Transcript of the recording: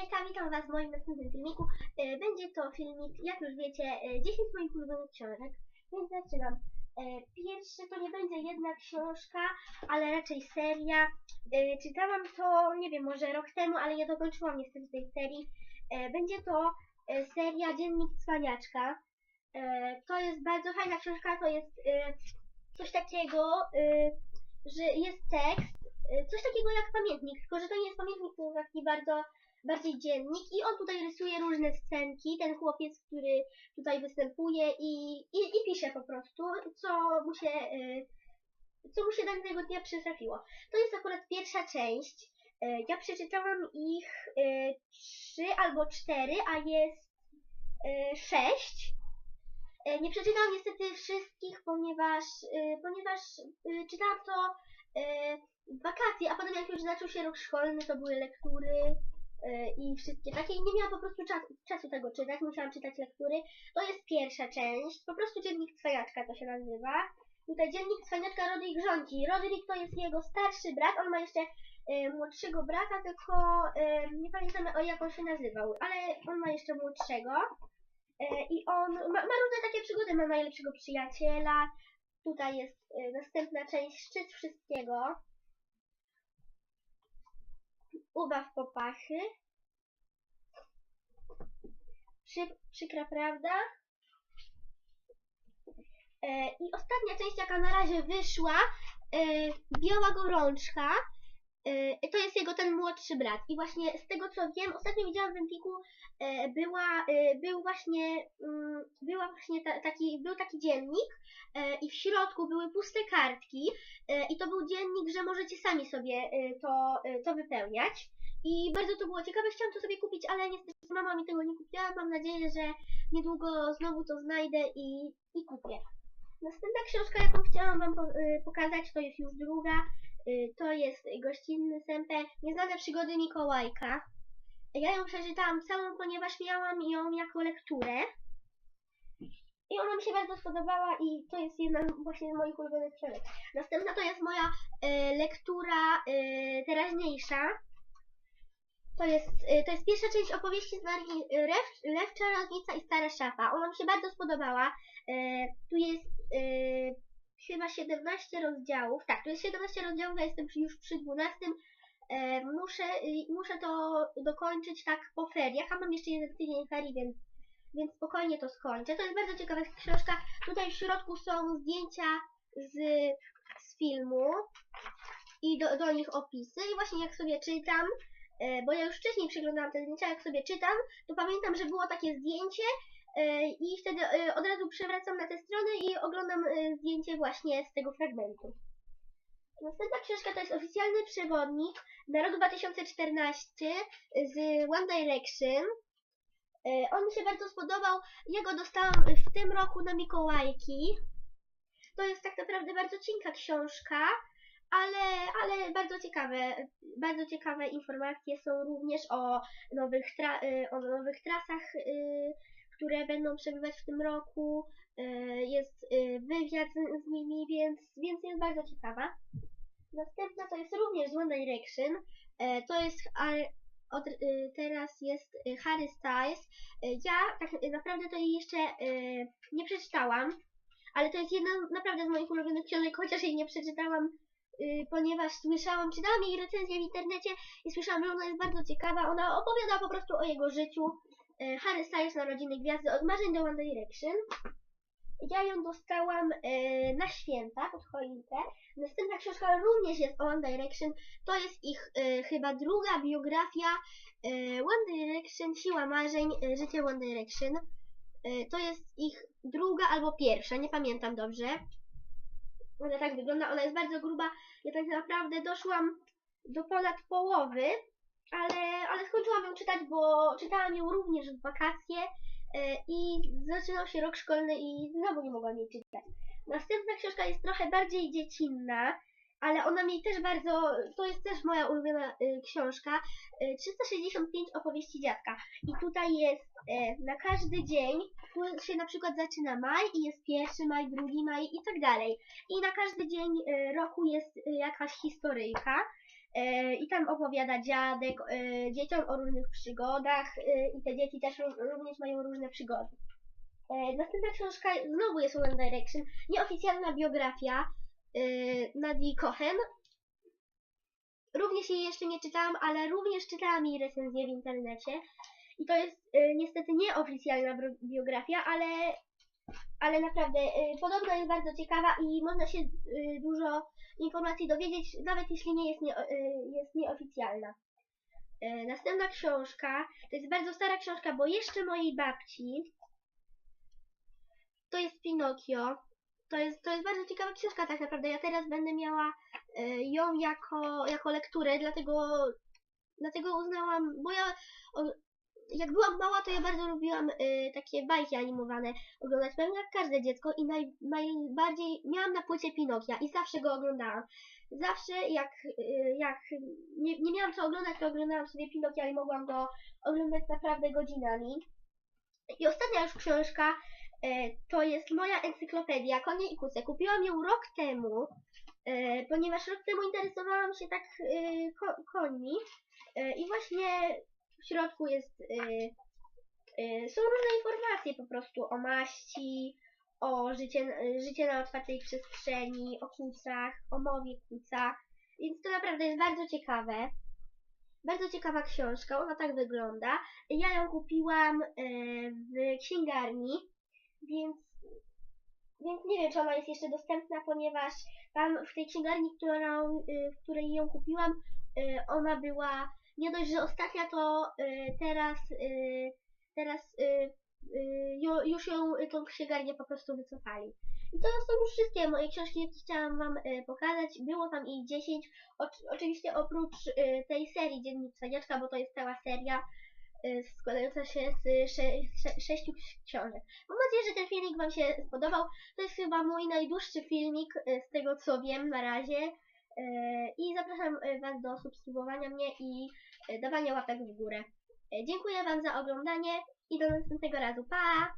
Hejka, witam was w moim następnym filmiku. E, Będzie to filmik, jak już wiecie, e, 10 moich ulubionych książek, więc zaczynam. E, Pierwszy to nie będzie jedna książka, ale raczej seria. E, Czytałam to, nie wiem, może rok temu, ale nie dokończyłam niestety tej serii. E, Będzie to e, seria Dziennik Cwaniaczka. E, To jest bardzo fajna książka, to jest e, coś takiego, e, że jest tekst, e, coś takiego jak pamiętnik, tylko że to nie jest pamiętnik, to taki bardzo bardziej dziennik i on tutaj rysuje różne scenki, ten chłopiec, który tutaj występuje i, i, i pisze po prostu, co mu się, y, co mu się danego dnia przytrafiło. To jest akurat pierwsza część. Y, Ja przeczytałam ich y, trzy albo cztery, a jest sześć. Nie przeczytałam niestety wszystkich, ponieważ, ponieważ czytałam to wakacje, a potem jak już zaczął się rok szkolny, to były lektury i wszystkie takie i nie miałam po prostu czasu, czasu tego czytać, musiałam czytać lektury. To jest pierwsza część, po prostu dziennik cwaniaczka to się nazywa. Tutaj dziennik cwaniaczka Rodrik rządzi. Rodrik to jest jego starszy brat, on ma jeszcze y, młodszego brata, tylko y, nie pamiętamy o jak on się nazywał, ale on ma jeszcze młodszego. Y, I on ma, ma różne takie przygody, ma najlepszego przyjaciela. Tutaj jest y, następna część, szczyt wszystkiego. Ubaw popachy. Przy, przykra prawda. E, I ostatnia część, jaka na razie wyszła, e, Biała Gorączka. E, to jest jego ten młodszy brat. I właśnie z tego co wiem, ostatnio widziałam w Empiku, e, była, e, był właśnie, mm, właśnie ta, taki, był taki dziennik e, i w środku były puste kartki e, i to był dziennik, że możecie sami sobie e, to, e, to wypełniać. I bardzo to było ciekawe, chciałam to sobie kupić, ale niestety mama mi tego nie kupiła. Mam nadzieję, że niedługo znowu to znajdę i, i kupię. Następna książka, jaką chciałam Wam po, y, pokazać, to jest już druga. Y, to jest Gościnny Sępę, Nieznane przygody Mikołajka. Ja ją przeczytałam całą, ponieważ miałam ją jako lekturę. I ona mi się bardzo spodobała i to jest jedna właśnie z moich ulubionych książek. Następna to jest moja y, lektura y, teraźniejsza. To jest, y, to jest pierwsza część opowieści z Marii Lew, Lew, Czarownica i Stara Szafa. Ona mi się bardzo spodobała. Y, Tu jest y, chyba 17 rozdziałów. Tak, tu jest 17 rozdziałów, ja jestem już przy 12. E, Muszę, muszę to dokończyć tak po feriach, a mam jeszcze jeden tydzień ferii, więc, więc spokojnie to skończę. To jest bardzo ciekawa książka. Tutaj w środku są zdjęcia z, z filmu i do, do nich opisy. I właśnie jak sobie czytam, e, bo ja już wcześniej przeglądałam te zdjęcia, jak sobie czytam, to pamiętam, że było takie zdjęcie e, i wtedy e, od razu przewracam na tę stronę i oglądam zdjęcie właśnie z tego fragmentu. Następna książka to jest oficjalny przewodnik na rok 2014 z One Direction. E, On mi się bardzo spodobał. Ja go dostałam w tym roku na Mikołajki. To jest tak naprawdę bardzo cienka książka, ale, ale bardzo ciekawe. Bardzo ciekawe informacje są również o nowych, tra- y, o nowych trasach, y, które będą przebywać w tym roku. Jest wywiad z, z nimi, więc, więc jest bardzo ciekawa. Następna to jest również One Direction. E, To jest od, y, teraz jest y, Harry Styles. Y, Ja tak naprawdę to jej jeszcze nie przeczytałam, ale to jest jedna naprawdę z moich ulubionych książek, chociaż jej nie przeczytałam, ponieważ słyszałam, czytałam jej recenzję w internecie i słyszałam, że ona jest bardzo ciekawa. Ona opowiada po prostu o jego życiu. Harry Styles, Narodziny Gwiazdy, od marzeń do One Direction. Ja ją dostałam na święta pod choinkę. Następna książka również jest o One Direction. To jest ich e, chyba druga biografia e, One Direction, Siła Marzeń, e, Życie One Direction. E, to jest ich druga albo pierwsza, nie pamiętam dobrze. Ona tak wygląda, ona jest bardzo gruba. Ja tak naprawdę doszłam do ponad połowy, ale, ale skończyłam ją czytać, bo czytałam ją również w wakacje. E, i zaczynał się rok szkolny i znowu nie mogłam jej czytać. Następna książka jest trochę bardziej dziecinna, ale ona mi też bardzo, to jest też moja ulubiona y, książka, y, 365 opowieści dziadka. I tutaj jest y, na każdy dzień, tu się na przykład zaczyna maj i jest pierwszy maj, drugi maj i tak dalej. I na każdy dzień y, roku jest y, jakaś historyjka. E, I tam opowiada dziadek e, dzieciom o różnych przygodach e, i te dzieci też ró- również mają różne przygody. E, Następna książka znowu jest One Direction, nieoficjalna biografia e, Nadii Cohen. Również jej jeszcze nie czytałam, ale również czytałam jej recenzję w internecie. I to jest e, niestety nieoficjalna biografia, ale, ale naprawdę e, podobno jest bardzo ciekawa i można się dużo informacji dowiedzieć, nawet jeśli nie jest, nie, jest nieoficjalna. Następna książka, to jest bardzo stara książka, bo jeszcze mojej babci, to jest Pinokio. To jest, to jest bardzo ciekawa książka tak naprawdę. Ja teraz będę miała e, ją jako, jako lekturę, dlatego, dlatego uznałam, bo ja jak byłam mała, to ja bardzo lubiłam e, takie bajki animowane oglądać, pewnie jak każde dziecko i naj, najbardziej miałam na płycie Pinokia i zawsze go oglądałam. Zawsze jak, e, jak nie, nie miałam co oglądać, to oglądałam sobie Pinokia i mogłam go oglądać naprawdę godzinami. I ostatnia już książka to jest moja encyklopedia Konie i Kuce. Kupiłam ją rok temu, e, ponieważ rok temu interesowałam się tak e, ko, końmi e, i właśnie w środku jest, e, e, są różne informacje po prostu o maści, o życie, e, życie na otwartej przestrzeni, o kucach, o mowie kuca, więc to naprawdę jest bardzo ciekawe. Bardzo ciekawa książka, ona tak wygląda. Ja ją kupiłam e, w księgarni, więc, więc nie wiem, czy ona jest jeszcze dostępna, ponieważ tam w tej księgarni, którą, y, w której ją kupiłam, y, ona była nie dość, że ostatnia, to y, teraz, teraz ju- już ją, tą księgarnię po prostu wycofali. I to są już wszystkie moje książki, jakie chciałam Wam pokazać. Było tam ich 10, Oczy- oczywiście oprócz tej serii Dziennik Cwaniaczka, bo to jest cała seria składająca się z sze, sze, sześciu książek. Mam nadzieję, że ten filmik Wam się spodobał. To jest chyba mój najdłuższy filmik y, z tego co wiem na razie. Y, I zapraszam y, Was do subskrybowania mnie i y, dawania łapek w górę. Y, Dziękuję Wam za oglądanie i do następnego razu. Pa!